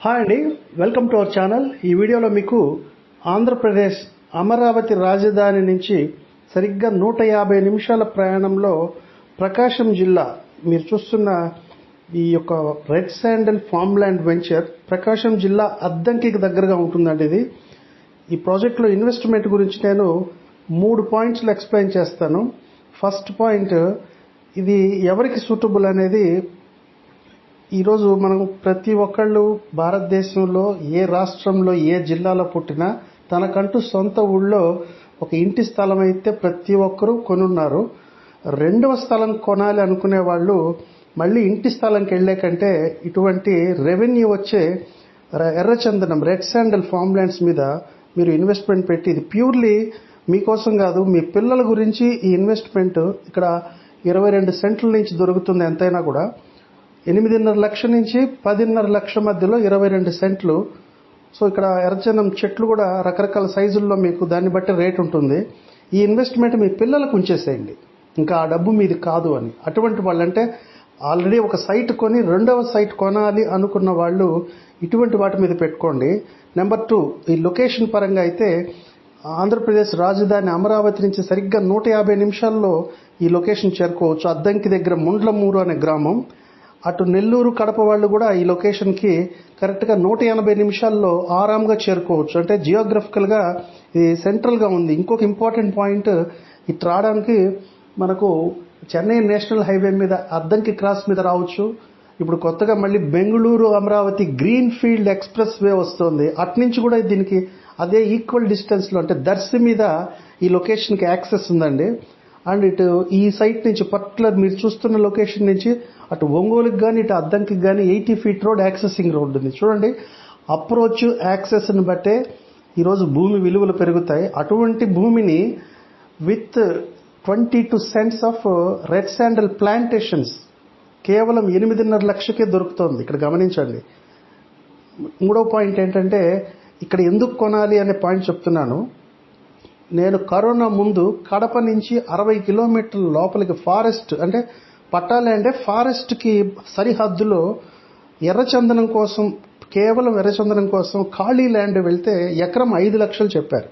Hi అండి welcome to our channel ఈ వీడియోలో మీకు ఆంధ్రప్రదేశ్ అమరావతి రాజధాని నుంచి సరిగ్గా నూట యాభై నిమిషాల ప్రయాణంలో ప్రకాశం జిల్లా మీరు చూస్తున్న ఈ యొక్క red sandal farm land venture Prakasam జిల్లా అద్దంకి దగ్గరగా ఉంటుందండి ఇది. ఈ ప్రాజెక్ట్లో ఇన్వెస్ట్మెంట్ గురించి నేను మూడు పాయింట్స్లో ఎక్స్ప్లెయిన్ చేస్తాను. ఫస్ట్ పాయింట్ ఇది ఎవరికి సూటబుల్ అనేది ఈరోజు మనం ప్రతి ఒక్కళ్ళు భారతదేశంలో ఏ రాష్ట్రంలో ఏ జిల్లాలో పుట్టినా తనకంటూ సొంత ఊళ్ళో ఒక ఇంటి స్థలం అయితే ప్రతి ఒక్కరూ కొనున్నారు. రెండవ స్థలం కొనాలి అనుకునే వాళ్ళు మళ్ళీ ఇంటి స్థలంకి వెళ్ళే కంటే ఇటువంటి రెవెన్యూ వచ్చే ఎర్రచందనం రెడ్ శాండల్ ఫామ్ ల్యాండ్స్ మీద మీరు ఇన్వెస్ట్మెంట్ పెట్టి ఇది ప్యూర్లీ మీకోసం కాదు మీ పిల్లల గురించి ఈ ఇన్వెస్ట్మెంట్ ఇక్కడ ఇరవై రెండు సెంట్ల నుంచి దొరుకుతుంది ఎంతైనా కూడా. ఎనిమిదిన్నర లక్ష నుంచి పదిన్నర లక్ష మధ్యలో ఇరవై రెండు సెంట్లు. సో ఇక్కడ ఎర్రచందనం చెట్లు కూడా రకరకాల సైజుల్లో మీకు దాన్ని బట్టి రేట్ ఉంటుంది. ఈ ఇన్వెస్ట్మెంట్ మీ పిల్లలకు ఉంచేసేయండి. ఇంకా ఆ డబ్బు మీది కాదు అని. అటువంటి వాళ్ళంటే ఆల్రెడీ ఒక సైట్ కొని రెండవ సైట్ కొనాలి అనుకున్న వాళ్ళు ఇటువంటి వాటి మీద పెట్టుకోండి. నెంబర్ టూ ఈ లొకేషన్ పరంగా అయితే ఆంధ్రప్రదేశ్ రాజధాని అమరావతి నుంచి సరిగ్గా నూట యాభై నిమిషాల్లో ఈ లొకేషన్ చేరుకోవచ్చు. అద్దంకి దగ్గర ముండ్లమూరు అనే గ్రామం. అటు నెల్లూరు కడప వాళ్ళు కూడా ఈ లొకేషన్కి కరెక్ట్గా నూట ఎనభై నిమిషాల్లో ఆరాంగా చేరుకోవచ్చు. అంటే జియోగ్రఫికల్గా ఇది సెంట్రల్గా ఉంది. ఇంకొక ఇంపార్టెంట్ పాయింట్ ఇటు రావడానికి మనకు చెన్నై నేషనల్ హైవే మీద అద్దంకి క్రాస్ మీద రావచ్చు. ఇప్పుడు కొత్తగా మళ్ళీ Bengaluru Amaravati green field expressway వస్తుంది. అట్నుంచి కూడా దీనికి అదే ఈక్వల్ డిస్టెన్స్లో అంటే దర్శి మీద ఈ లొకేషన్కి యాక్సెస్ ఉందండి. అండ్ ఇటు ఈ సైట్ నుంచి పర్టికులర్ మీరు చూస్తున్న లొకేషన్ నుంచి అటు ఒంగోలుకి కానీ ఇటు అద్దంకి కానీ eighty feet road accessing road ఉంది. చూడండి అప్రోచ్ యాక్సెస్ని బట్టే ఈరోజు భూమి విలువలు పెరుగుతాయి. అటువంటి భూమిని with twenty two cents of red sandal plantations కేవలం ఎనిమిదిన్నర లక్షకే దొరుకుతోంది. ఇక్కడ గమనించండి. మూడో పాయింట్ ఏంటంటే ఇక్కడ ఎందుకు కొనాలి అనే పాయింట్ చెప్తున్నాను. నేను కరోనా ముందు కడప నుంచి అరవై కిలోమీటర్ల లోపలికి ఫారెస్ట్ అంటే పట్టాలి అంటే ఫారెస్ట్కి సరిహద్దులో ఎర్రచందనం కోసం కేవలం ఎర్రచందనం కోసం ఖాళీ ల్యాండ్ వెళ్తే ఎకరం ఐదు లక్షలు చెప్పారు.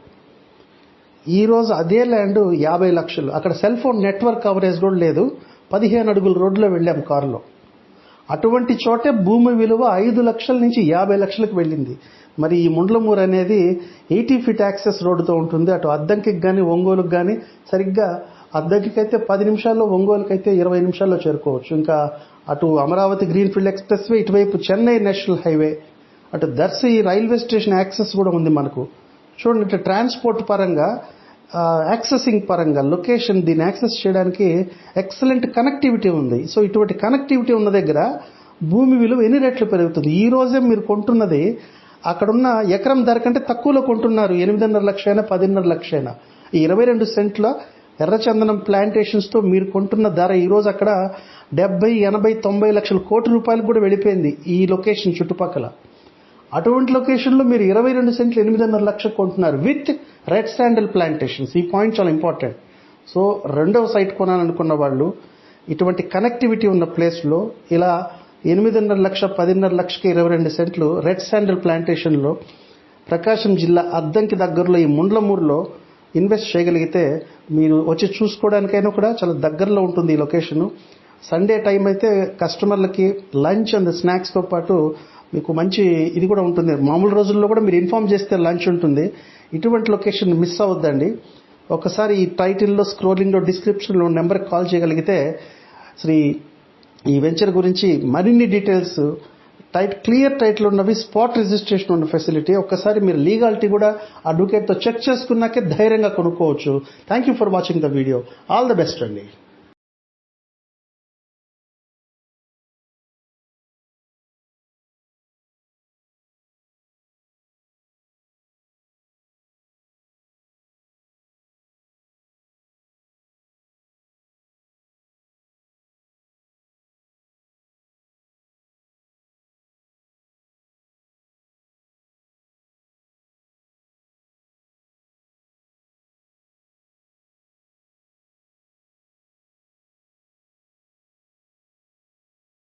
ఈ రోజు అదే ల్యాండ్ యాభై లక్షలు. అక్కడ సెల్ ఫోన్ నెట్వర్క్ కవరేజ్ కూడా లేదు. పదిహేను అడుగుల రోడ్లో వెళ్ళాం కారులో. అటువంటి చోటే భూమి విలువ ఐదు లక్షల నుంచి యాభై లక్షలకు వెళ్ళింది. మరి ఈ ముండ్లమూరు అనేది ఎయిటీ ఫీట్ యాక్సెస్ రోడ్డుతో ఉంటుంది. అటు అద్దంకి కానీ ఒంగోలుకి కానీ సరిగ్గా అద్దంకికి అయితే పది నిమిషాల్లో ఒంగోలుకి అయితే ఇరవై నిమిషాల్లో చేరుకోవచ్చు. ఇంకా అటు అమరావతి గ్రీన్ఫీల్డ్ ఎక్స్ప్రెస్ వే ఇటువైపు చెన్నై నేషనల్ హైవే అటు దర్శి రైల్వే స్టేషన్ యాక్సెస్ కూడా ఉంది మనకు. చూడండి ట్రాన్స్పోర్ట్ పరంగా యాక్సెసింగ్ పరంగా లొకేషన్ దీన్ని యాక్సెస్ చేయడానికి ఎక్సలెంట్ కనెక్టివిటీ ఉంది. సో ఇటువంటి కనెక్టివిటీ ఉన్న దగ్గర భూమి విలువ ఎన్ని రెట్లు పెరుగుతుంది? ఈ రోజే మీరు కొంటున్నది అక్కడున్న ఎకరం ధర కంటే తక్కువలో కొంటున్నారు. ఎనిమిదిన్నర లక్షైనా పదిన్నర లక్షైనా. ఈ ఇరవై రెండు సెంట్ల ఎర్రచందనం ప్లాంటేషన్స్తో మీరు కొంటున్న ధర ఈ రోజు అక్కడ డెబ్బై ఎనభై తొంభై లక్షల కోటి రూపాయలు కూడా వెళ్ళిపోయింది ఈ లొకేషన్ చుట్టుపక్కల. అటువంటి లొకేషన్లో మీరు ఇరవై రెండు సెంట్లు ఎనిమిదిన్నర లక్షలు కొంటున్నారు. విత్ రెడ్ శాండల్ ప్లాంటేషన్స్ ఈ పాయింట్ చాలా ఇంపార్టెంట్ సో రెండవ సైట్ కొనాలనుకున్న వాళ్ళు ఇటువంటి కనెక్టివిటీ ఉన్న ప్లేస్లో ఇలా ఎనిమిదిన్నర లక్ష పదిన్నర లక్షకి ఇరవై రెండు సెంట్లు రెడ్ శాండల్ ప్లాంటేషన్లో ప్రకాశం జిల్లా అద్దంకి దగ్గరలో ఈ ముండ్లమూరులో ఇన్వెస్ట్ చేయగలిగితే మీరు వచ్చి చూసుకోవడానికైనా కూడా చాలా దగ్గరలో ఉంటుంది ఈ లొకేషను సండే టైం అయితే కస్టమర్లకి లంచ్ అండ్ స్నాక్స్తో పాటు మీకు మంచి ఇది కూడా ఉంటుంది. మామూలు రోజుల్లో కూడా మీరు ఇన్ఫామ్ చేస్తే లంచ్ ఉంటుంది. ఇటువంటి లొకేషన్ మిస్ అవద్దండి ఒకసారి ఈ టైటిల్లో స్క్రోలింగ్లో డిస్క్రిప్షన్లో నెంబర్కి కాల్ చేయగలిగితే శ్రీ ఈ వెంచర్ గురించి మరిన్ని డీటెయిల్స్ టైట్ క్లియర్ టైటిల్ ఉన్నవి స్పాట్ రిజిస్ట్రేషన్ ఉన్న ఫెసిలిటీ ఒక్కసారి మీరు లీగాలిటీ కూడా అడ్వకేట్తో చెక్ చేసుకున్నాకే ధైర్యంగా కొనుక్కోవచ్చు. Thank you for watching the video all the best అండి.